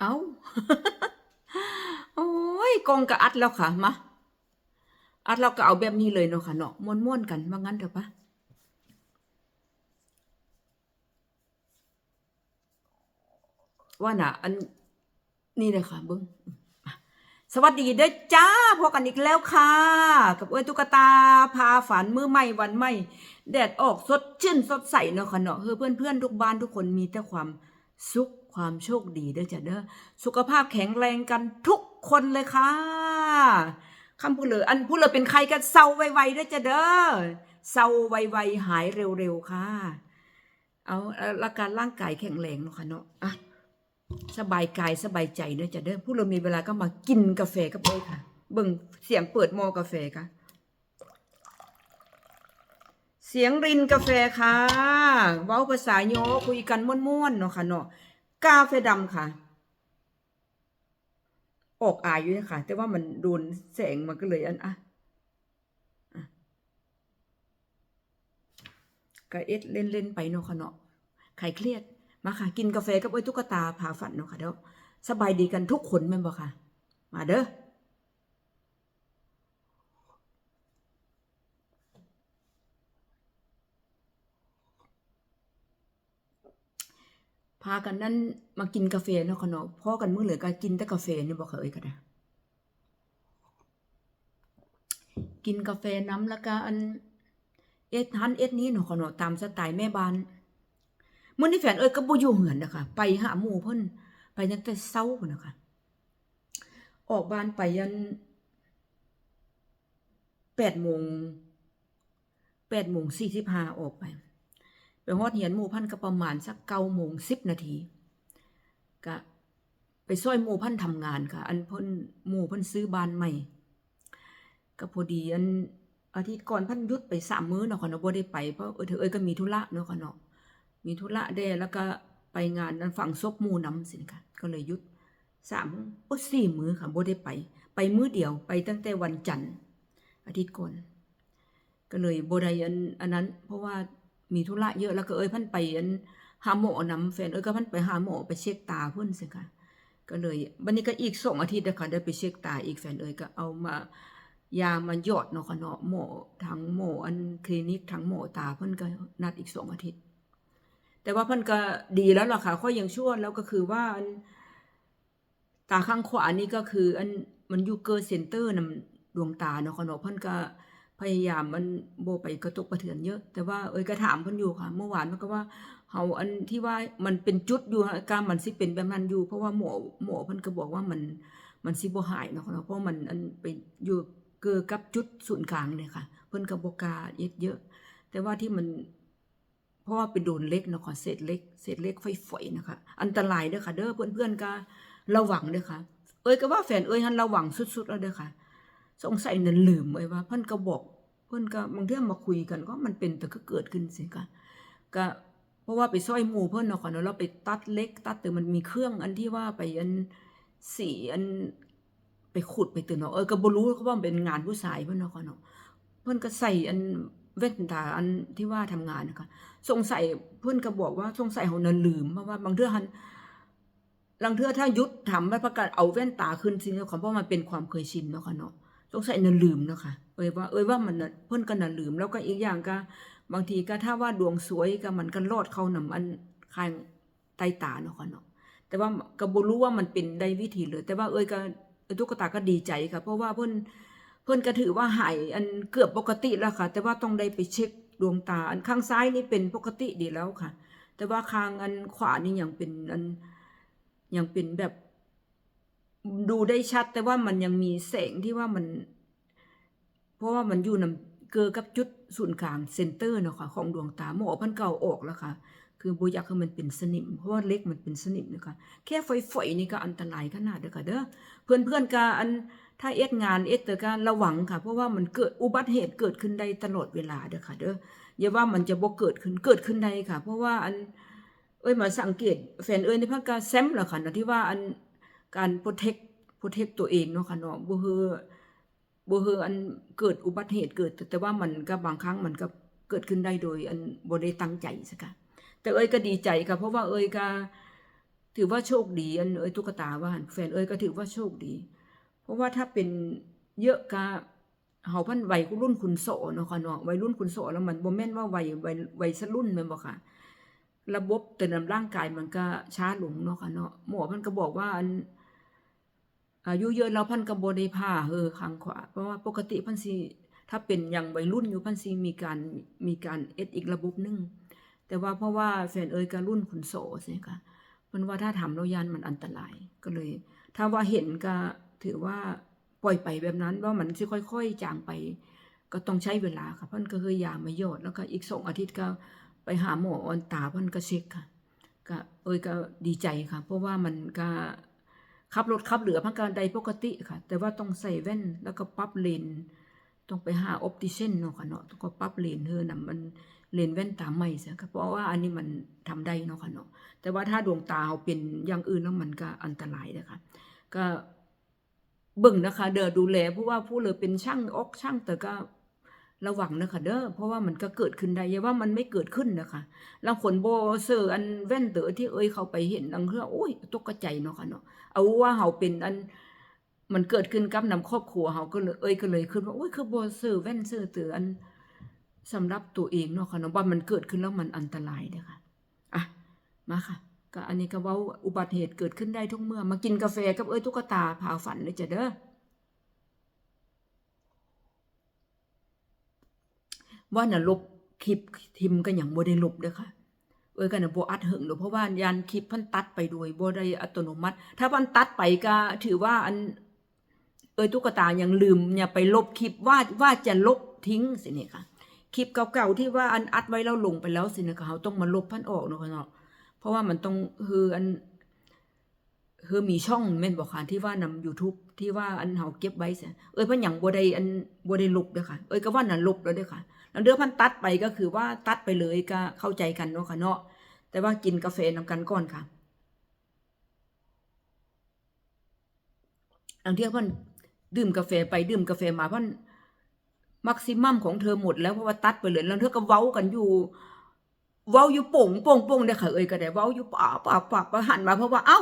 เอาโอ้ยกองกะอัดแล้วค่ะ มา อัดเราก็เอาแบบนี้เลยเนาะค่ะเนาะม้วนๆกันว่างั้นเถอะปะว่าน่ะ อันนี่เลยค่ะเบิ้งสวัสดีเด้อจ้าพบกันอีกแล้วค่ะ กับเอ้ยตุ๊กตาพาฝันมือใหม่วันใหม่แดดออกสดชื่นสดใสเนาะค่ะเนาะเฮ้อนเพื่อนทุกบ้านทุกคนมีแต่ความสุข ความโชคดีเด้อจ้ะเด้อสุขภาพแข็งแรงกันทุกคนเลยค่ะคำพูดเลยอันพูดเลยเป็นใครกันเศร้าไวๆเด้อจ้ะเด้อเศร้าไวๆหายเร็วๆค่ะเอาอาละการร่างกายแข็งแรงเนาะค่ะเนาะอะสบายกายสบายใจเด้อจ้ะเด้อพูดเรามีเวลาก็มากินกาแฟกับเอ้ยค่ะ เบิ่งเสียงเปิดมอกาแฟค่ะเสียงรินกาแฟค่ะ เว้าภาษาโยคุยกันม่วนๆเนาะค่ะเนาะ กาแฟดำค่ะ ออกอายอยู่นะคะแต่ว่ามันโดนแสงมันก็เลยอันอะอะก็เอ็ดเล่นๆไปเนาะค่ะเนาะใครเครียดมาค่ะ กินกาแฟกับไอ้ตุ๊กตาผาฝันเนาะค่ะเด้อสบายดีกันทุกคนแม่นบ่ค่ะ มาเด้อ พากันนั่นมากินกาแฟเนาะค่ะเนาะพ่อกันมื้อเหลือก็กินแต่กาแฟนี่บ่เคยก็ได้กินกาแฟน้ำแล้วก็อันเอ็ดหันเอ็ดนี้เนาะค่ะเนาะตามสไตล์แม่บ้านมื้อนี้แฟนเอ้ยก็บ่อยู่เหือนนะคะไปหาหมู่เพิ่นไปตั้งแต่เช้าพุ่นน่ะค่ะออกบ้านไปยัน8โมง8โมง45ออกไป ฮอดเหียนหมู่พันก็ประมาณสักเก้าโมงสิบนาทีก็ไปซอยหมู่พันทำงานค่ะ อันเพิ่นหมู่เพิ่นซื้อบ้านใหม่ ก็พอดีอันอาทิตย์ก่อนพันยุดไปสามมื้อเนาะค่ะเนาะบ่ได้ไปเพราะเออเธอเอ้ยก็มีธุระเนาะค่ะเนาะมีธุระแด่แล้วก็ไปงานนั้นฝั่งศพหมู่น้ำสินค่ะ ก็เลยยุดสามโอ้สี่มื้อค่ะบ่ได้ไป ไปมื้อเดียวไปตั้งแต่วันจันทร์อาทิตย์ก่อนก็เลยบ่ได้อันอันนั้น เพราะว่า มีธุระเยอะแล้วก็เอ้ยพันไปอันหาหมอนำแฟนเอ้ยก็พันไปหาหมอไปเช็คตาเพิ่นสิค่ะ ก็เลยบัดนี้ก็อีกสองอาทิตย์นะคะได้ไปเช็คตาอีกแฟนเอ้ยก็เอามายามาหยอดเนาะค่ะเนาะหมอทั้งหมออันคลินิกทั้งหมอตาเพิ่นก็นัดอีกสองอาทิตย์ แต่ว่าเพิ่นก็ดีแล้วล่ะค่ะข้อยังชั่วแล้วก็คือว่าอันตาข้างขวานี่ก็คืออันมันอยู่เกอร์เซ็นเตอร์นำดวงตาเนาะค่ะเนาะเพิ่นก็ พยายามมันโบไปกระตุกกระเทือนเยอะ แต่ว่าเอ้ยก็ถามเพิ่นอยู่ค่ะ เมื่อวานมันก็ว่าเฮาอันที่ว่ามันเป็นจุดอยู่อาการมันสิเป็นแบบนั้นอยู่ เพราะว่าหมอหมอเพิ่นก็บอกว่ามันมันสิบ่หายเนาะเพราะมันอันไปอยู่เกิดกับจุดศูนย์กลางเนี่ยค่ะ เพิ่นก็บ่กล้าเย็ดเยอะ แต่ว่าที่มันเพราะว่าเป็นโดนเล็กเนาะค่ะเศษเล็กเศษเล็กไฟๆนะคะ อันตรายเด้อค่ะ เด้อเพื่อนๆก็ระวังเด้อค่ะ เอ้ยก็ว่าแฟนเอ้ยหันระวังสุดๆแล้วเด้อค่ะสงสัยนั่นลืมไว้ว่าเพิ่นก็บอก เพิ่นก็บางเทื่อมาคุยกันก็มันเป็นแต่ก็เกิดขึ้นสิค่ะก็เพราะว่าไปซอยหมูเพิ่นเนาะค่ะเนาะเราไปตัดเล็ก ตัดแต่มันมีเครื่องอันที่ว่าไปอันสีอันไปขุดไปตื่นเนาะเออก็บ่รู้เขาว่าเป็นงานผู้ชายเพิ่นเนาะค่ะเนาะเพิ่นก็ใส่อันแว่นตาอันที่ว่าทำงานนะคะสงสัยเพิ่นก็บอกว่าสงสัยเฮานั่นลืมเพราะว่าบางเทื่อหันบางเทื่อถ้ายุดทำไม่ประกาศเอาแว่นตาขึ้นสิเนาะค่ะเพราะมันเป็นความเคยชินเนาะค่ะเนาะสงสัยนั่นลืมเนาะค่ะ เอ้ยว่าเอ้ยว่ามันเพิ่นก็น่ะลืม แล้วก็อีกอย่างก็บางทีก็ถ้าว่าดวงสวยก็มันก็รอดเข้านำอันข้างใต้ตาเนาะค่ะเนาะแต่ว่าก็บ่รู้ว่ามันเป็นได้วิธีเลย แต่ว่าเอ้ยก็ตุ๊กตาก็ดีใจค่ะ เพราะว่าเพิ่นเพิ่นก็ถือว่าหายอันเกือบปกติแล้วค่ะ แต่ว่าต้องได้ไปเช็คดวงตา อันข้างซ้ายนี่เป็นปกติดีแล้วค่ะ แต่ว่าข้างอันขวานี่ยังเป็นอันยังเป็นแบบดูได้ชัด แต่ว่ามันยังมีแสงที่ว่ามัน เพราะว่ามันอยู่นำเกิดกับจุดศูนย์กลางเซนเตอร์เนาะค่ะของดวงตาหมอพันเก่าออกแล้วค่ะ คือบ่อยากให้มันเป็นสนิม เพราะว่าเล็กมันเป็นสนิมนะคะแค่ฝอยๆนี่ก็อันตรายขนาดเด้อค่ะเด้อเพื่อนๆก็อันถ้าเอ็ดงานเอ็ดแต่การระวังค่ะ เพราะว่ามันเกิดอุบัติเหตุเกิดขึ้นได้ตลอดเวลาเด้อค่ะเด้ออย่าว่ามันจะบ่เกิดขึ้นเกิดขึ้นได้ค่ะ เพราะว่าอันเอ้ยมาสังเกตแฟนเอ้ยในภาคกาแซมล่ะค่ะนะที่ว่าอันการโปรเทคโปรเทคตัวเองเนาะค่ะเนาะบ่เฮอ บ่เฮออันเกิดอุบัติเหตุเกิด แต่ว่ามันก็บางครั้งมันก็เกิดขึ้นได้โดย อันบ่ได้ตั้งใจซะค่ะแต่เอ้ยก็ดีใจค่ะเพราะว่าเอ้ยก็ถือว่าโชคดี อันเอ้ยตุ๊กตาว่าหั่นแฟนเอ้ยก็ถือว่าโชคดี เพราะว่าถ้าเป็นเยอะกะเฮาพันวัยรุ่นคุณโสเนาะค่ะเนาะวัยรุ่นคุณโสแล้วมันบ่แม่นว่าวัยวัยวัยสรุ่นแม่นบ่ค่ะ ระบบเตือนร่างกายมันก็ช้าลงเนาะค่ะเนาะหมอเพิ่นก็บอกว่าอัน อายุเยอะแล้วพันก็บ่ได้ผ่าเฮอข้างขวาเพราะว่าปกติพันสิถ้าเป็นอย่างวัยรุ่นอยู่พันสิมีการมีการเอ็ดอีกระบบหนึงแต่ว่าเพราะว่าแฟนเอยก็รุ่นคุณโสใช่ค่ะเพิ่นว่าถ้าทำแล้วยันมันอันตรายก็เลย ถ้าว่าเห็นก็ถือว่าปล่อยไปแบบนั้นว่ามันสิค่อย ๆ จางไป ก็ต้องใช้เวลาค่ะเพิ่นก็คือยามาหยอดแล้วก็อีกสองอาทิตย์ก็ไปหาหมออันตาเพิ่นก็เช็คค่ะ ก็เอ้ยก็ดีใจค่ะ เพราะว่ามันก็ ขับรถขับเหลือพังการใดปกติค่ะ แต่ว่าต้องใส่แว่นแล้วก็ปรับเลนต้องไปหาออปติเชนเนาะค่ะเนาะต้องก็ปรับเลนเฮอนำมันเลนแว่นตาใหม่ซะค่ะเพราะว่าอันนี้มันทำได้เนาะค่ะเนาะแต่ว่าถ้าดวงตาเราเป็นอย่างอื่นแล้วมันก็อันตรายนะคะก็เบิ่งนะคะ เดอดูแลเพราะว่าผู้เลยเป็นช่างออกช่างแต่ก็ ระวังนะคะเด้อเพราะว่ามันก็เกิดขึ้นได้ยว่ามันไม่เกิดขึ้นนะคะลางคนโบเซอร์อันแว่นเตอที่เอ้ยเขาไปเห็นลังเรือโอ้ยตกใจเนาะค่ะเนาะเอาว่าเฮาเป็นอันมันเกิดขึ้นกับนำครอบครัวเฮาก็เลยเอ้ยก็เลยคิดว่าโอ้ยคือโบเซอร์แว่นเซอร์เตออันสำหรับตัวเองเนาะค่ะเนาะว่ามันเกิดขึ้นแล้วมันอันตรายเด้อค่ะอะมาค่ะก็อันนี้ก็ว้าอุบัติเหตุเกิดขึ้นได้ทุกเมื่อมากินกาแฟกับเอ้ยตุ๊กตาพาฝันเลยจ้ะเด้อ ว่าน่ะลบคลิปทิมก็อย่างบ่ได้ลบเด้อค่ะเอ้ยก็น่ะบ่อัดหึงหรอกเพราะว่ายันคลิปเพันตัดไปโดยบ่ได้อัตโนมัติ ถ้าเพันตัดไปก็ถือว่าอันเอ้ยตุ๊กตายังลืมอย่าไปลบคลิปว่าว่าจะลบทิ้งสิเนี่ยค่ะคลิปเก่าๆที่ว่าอันอัดไว้แล้วลงไปแล้วสินะคะเขาต้องมาลบพันออกเนาะเนาะเพราะว่ามันต้องคืออันคือมีช่องแม่นบ่ค่ะที่ว่านำ YouTube ที่ว่าอันเฮาเก็บไว้ซะเอ้ยเพิ่นหยังบ่ได้อันบ่ได้ลบเด้อค่ะ เอ้ยก็ว่าน่ะลบแล้วเด้อค่ะ แล้วเดือพันตัดไปก็คือว่าตัดไปเลยก็เข้าใจกันเนาะค่ะเนาะแต่ว่ากินกาแฟนำกันก่อนค่ะอังเที่ยพิ่นดื่มกาแฟไปดื่มกาแฟมาพิ่นมักซิมัมของเธอหมดแล้วเพราะว่าตัดไปเลยแล้วเธอก็เว้ากันอยู่ เว้าอยู่โป่งโป่งโป่งเด้ค่ะเอ้ยก็ได้เว้าอยู่ป่าป่าป่าป่าหันมาเพราะว่าเอ้า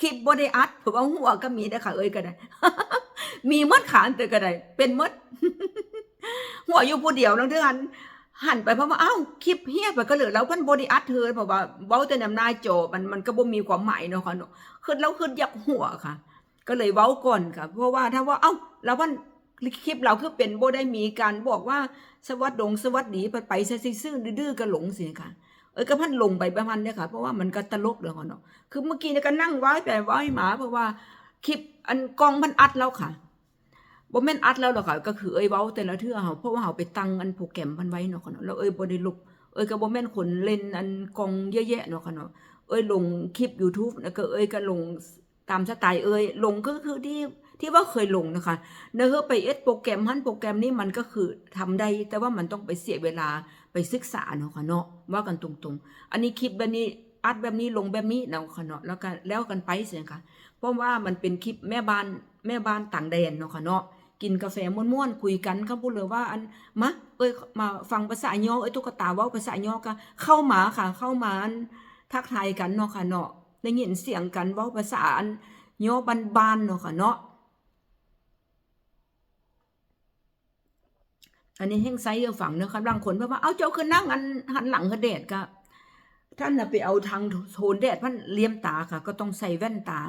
คลิปบ่ได้อัดเพราะว่าหัวก็มีเด้ค่ะเอ้ยก็ได้มีมดขานแต่ก็ได้เป็นมด หัวอยู่ผู้เดียวนั่งเทือนหันไปเพราะว่าอ้าวคลิปเฮียไปก็เหลือแล้วเพิ่นบ่ได้อัดเธอเพราะว่าเว้าแต่นำหน้าจมันมันก็บ่มีความหมายเนาะค่ะเนาะคือเราคืออยากหัวค่ะ ก็เลยเว้าก่อนค่ะ เพราะว่าถ้าว่าเอ้าแล้วมันคลิปเราคือเป็นโบได้มีการบอกว่าสวัสดงสวัสดีไปไปซื่อๆดื้อๆก็หลงสิค่ะเอ้ยก็พันลงไปประมาณเนี้ยค่ะ เพราะว่ามันก็ตลกเด้อเนาะคือเมื่อกี้เนี่ยก็นั่งไว้ไปไว้หมาเพราะว่าคลิปอันกองมันอัดแล้วค่ะ บ่แม่นอัดแล้วหรอกค่ะก็คือเอ้ยเว้าแต่ละเทื่อเฮาเพราะว่าเฮาไปตั้งอันโปรแกรมมันไว้เนาะค่ะเนาะแล้วเอ้ยบ่ได้ลบเอ้ยก็บ่แม่นคนเล่นอันกองเยอะแยะเนาะค่ะเนาะเอ้ยลงคลิป YouTube แล้วก็เอ้ยก็ลงตามสไตล์เอ้ยลงก็คือที่ที่ว่าเคยลงนะคะเนื้อไปเอ็ดโปรแกรมหันโปรแกรมนี้มันก็คือทำได้ แต่ว่ามันต้องไปเสียเวลาไปศึกษาเนาะค่ะเนาะว่ากันตรงๆ อันนี้คลิปแบบนี้อัดแบบนี้ลงแบบนี้เนาะค่ะเนาะแล้วก็แล้วกันไปเสียค่ะเพราะว่ามันเป็นคลิปแม่บ้านแม่บ้านต่างแดนเนาะค่ะเนาะ กินกาแฟม่วนๆคุยกันเขาพูดเลยว่าอันมะเอ้ยมาฟังภาษาย่อเอ้ยตุ๊กตาเว้าภาษาย่อก็เข้ามาค่ะ เข้ามาอันทักทายกันเนาะค่ะเนาะได้ยินเสียงกันเว้าภาษาอันย่อบานๆเนาะค่ะเนาะอันนี้แห้งไซเออฝั่งเนาะค่ะบางคนเพราะว่าเอ้าเจ้าคือนั่งอันหันหลังกระเดดก็ท่านน่ะไปเอาทางโทนแดดพันเลียมตาค่ะ ก็ต้องใส่แว่นตา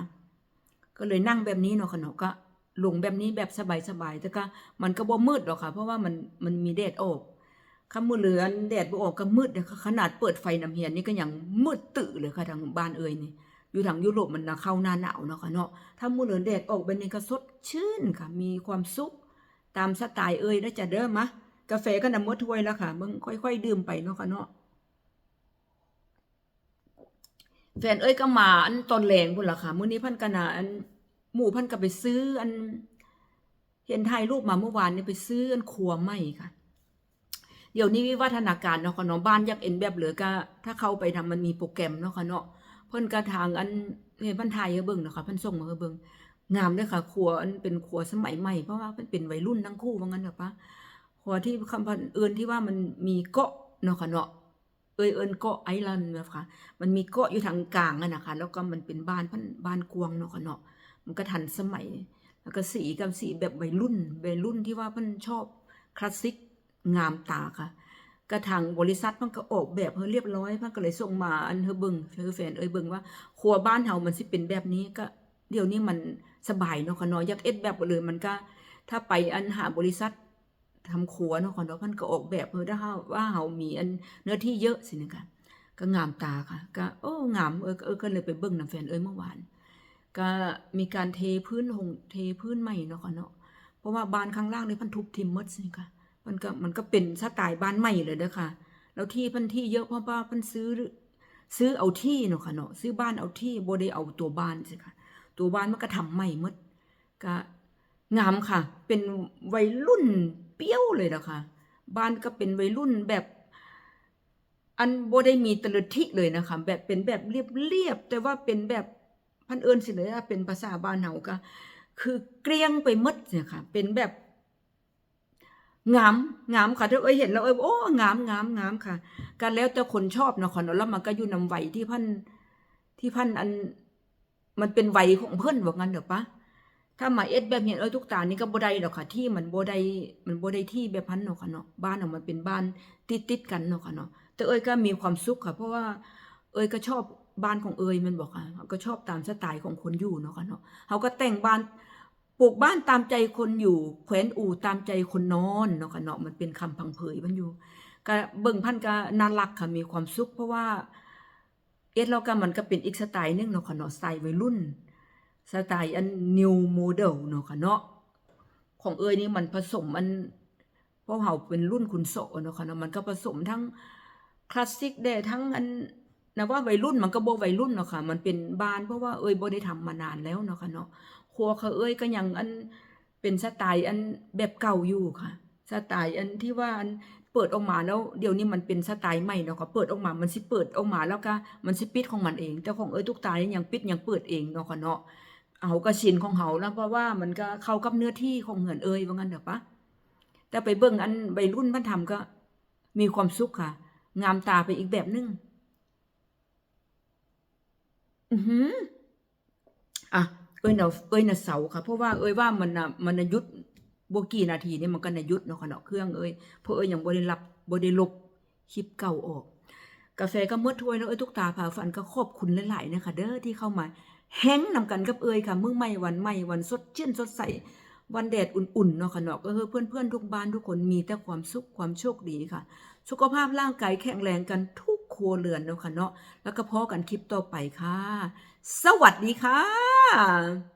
ก็เลยนั่งแบบนี้เนาะค่ะเนาะก็ หลงแบบนี้แบบสบายๆแต่ก็มันก็บ่มืดหรอกค่ะ เพราะว่ามันมันมีแดดออกคำมือเหลือนแดดบ่ออกก็มืดเลยขนาดเปิดไฟน้ำเฮียนนี่ก็ยังมืดตื่เลยค่ะทางบ้านเอ่ยนี่อยู่ทางยุโรปมันน่ะเข้าหน้าหนาวเนาะค่ะเนาะถ้ามือเหลือนแดดออกแบบนี้ก็สดชื่นค่ะ มีความสุข ตามสไตล์เอ่ยแล้จะเด้อมะกาแฟก็นำหมดถ้วยแล้วค่ะมึงค่อยๆดื่มไปเนาะค่ะเนาะแฟนเอ้ยก็มาอันตอนแรงพุ่นล่ะค่ะมื้อนี้พันกน่ะอัน หมู่เพันก็ไปซื้ออัน เห็นถ่ายรูปมาเมื่อวานนี่ไปซื้ออันครัวใหม่ค่ะ เดี๋ยวนี้วิวัฒนาการเนาะค่ะเนาะบ้านยากเอ็นแบบเหลือก็ถ้าเข้าไปทำมันมีโปรแกรมเนาะค่ะเนาะเพิ่นก็ทางอันเห็นพันถ่ายเบิ่งเนาะค่ะเพิ่นส่งมาเบิ่งงามเด้อค่ะครัวอันเป็นครัวสมัยใหม่เพราะว่ามันเป็นวัยรุ่นทั้งคู่ว่างั้นเถอปะครัวที่คำพันเอื่นที่ว่ามันมีเกาะเนาะค่ะเนาะเอยเอินเกาะไอแลนด์นะคะมันมีเกาะอยู่ทางกลางอะนะคะ แล้วก็มันเป็นบ้านพันบ้านกวางเนาะค่ะเนาะ มันก็ทันสมัย แล้วก็สีกับสีแบบวัยรุ่นวัยรุ่นที่ว่าเพิ่นชอบคลาสสิกงามตาค่ะก็ทางบริษัทมันก็ออกแบบเฮ้เรียบร้อยมันก็เลยส่งมาอันเฮอเบิงเฮอแฟนเอ้ยเบิงว่าครัวบ้านเฮามันสิเป็นแบบนี้ก็เดี๋ยวนี้มันสบายเนาะค่ะเนาะอยากเอ็ดแบบเลยมันก็ ถ้าไปอันหาบริษัททำครัวเนาะค่ะเนาะมันก็ออกแบบเฮอถ้าว่าเฮามีอันเนื้อที่เยอะสินะคะก็งามตาค่ะ ก็โอ้งามเออเออก็เลยไปเบิ่งนํแฟนเอ้ยเมื่อวาน ก็มีการเทพื้นหงเทพื้นใหม่เนาะค่ะเนาะเพราะว่าบ้านข้างล่างนี่พันทุบทิมมดสิค่ะมันก็มันก็เป็นสไตล์บ้านใหม่เลยเด้อค่ะ แล้วที่พันที่เยอะเพราะว่าพันซื้อซื้อเอาที่เนาะค่ะเนาะซื้อบ้านเอาที่บ่ได้เอาตัวบ้านสิค่ะ ตัวบ้านมันก็ทำใหม่มดก็งามค่ะ เป็นวัยรุ่นเปี้ยวเลยนะคะบ้านก็เป็นวัยรุ่นแบบ อันบ่ได้มีตลึทิเลยนะคะ แบบเป็นแบบเรียบๆแต่ว่าเป็นแบบ พันเอิญสิเลยอะเป็นภาษาบ้านเฮาก็คือเกรียงไปมดเนี่ยค่ะ เป็นแบบงามงามค่ะถ้าเอ้ยเห็นแล้วเอ้ยโอ้งามงามงามค่ะ การแล้วแต่คนชอบเนาะค่ะเนาะแล้วมันก็อยู่นำวัยที่พันที่พันอัน มันเป็นวัยของเพิ่นว่างั้นเด้อปะถ้ามาเอ็ดแบบเห็นเอ้ยทุกตานี่ก็บ่ได้ดอกค่ะ ที่มันบ่ได้มันบ่ได้ที่แบบพันเนาะค่ะเนาะบ้านเนาะมันเป็นบ้านติดๆกันเนาะค่ะเนาะแต่เอ้ยก็มีความสุขค่ะ เพราะว่า เอ้ยก็ชอบ บ้านของเอยมันบอกค่ะเขาก็ชอบตามสไตล์ของคนอยู่เนาะค่ะเนาะเขาก็แต่งบ้านปลูกบ้านตามใจคนอยู่แขวนอู่ตามใจคนนอนเนาะค่ะเนาะมันเป็นคำพังเพยมันอยู่ก็เบิ่งพันก็น่ารักค่ะมีความสุข เพราะว่าเอ็ดเราก็มันก็เป็นอีกสไตล์หนึงเนาะค่ะเนาะสไตล์วัยรุ่น สไตล์อัน new model เนาะค่ะเนาะของเอยนี่มันผสมอันเพราะเฮาเป็นรุ่นคุณโสเนาะค่ะเนาะมันก็ผสมทั้งคลาสสิกได้ทั้งอัน นะว่าวัยรุ่นมันก็บ่วัยรุ่นเนาะค่ะ มันเป็นบ้านเพราะว่าเอ้ยบ่ได้ทำมานานแล้วเนาะค่ะเนาะครัวเขาเอ้ยก็ยังอันเป็นสไตล์อันแบบเก่าอยู่ค่ะ สไตล์อันที่ว่าอันเปิดออกมาแล้วเดี๋ยวนี้มันเป็นสไตล์ใหม่เนาะค่ะเปิดออกมามันสิเปิดออกมาแล้วก็มันสิปิดของมันเองแต่ของเอ้ยทุกตานี่ยังปิดยังเปิดเองเนาะค่ะเนาะเอากระชินของเขาแล้วเพราะว่ามันก็เข้ากับเนื้อที่ของเหือนเอ้ยว่างั้นเด้อปะแต่ไปเบิ่งอันใบรุ่นมันทำก็มีความสุขค่ะ งามตาไปอีกแบบนึง อือหืออะเอ้ยน่ะเอ้ยน่ะเสาค่ะ เพราะว่าเอ้ยว่ามันน่ะมันน่ะยุดบ่กี่นาทีนี่มันก็น่ะยุดเนาะค่ะเนาะเครื่องเอ้ยเพราะเอ้ยยังบ่ได้รับบ่ได้ลบคลิปเก่าออก กาแฟก็หมดถ้วยแล้วเอ้ยทุกตาผาฝันก็ขอบคุณหลายๆนะคะเด้อที่เข้ามาแฮงนำกันกับเอ้ยค่ะมื้อใหม่วันใหม่วันสดชื่นสดใสวันแดดอุ่นๆเนาะค่ะเนาะก็คือเพื่อนๆทุกบ้านทุกคนมีแต่ความสุขความโชคดีค่ะ สุขภาพร่างกายแข็งแรงกันทุกครัวเรือนเนาะค่ะเนาะแล้วก็พอกันคลิปต่อไปค่ะ สวัสดีค่ะ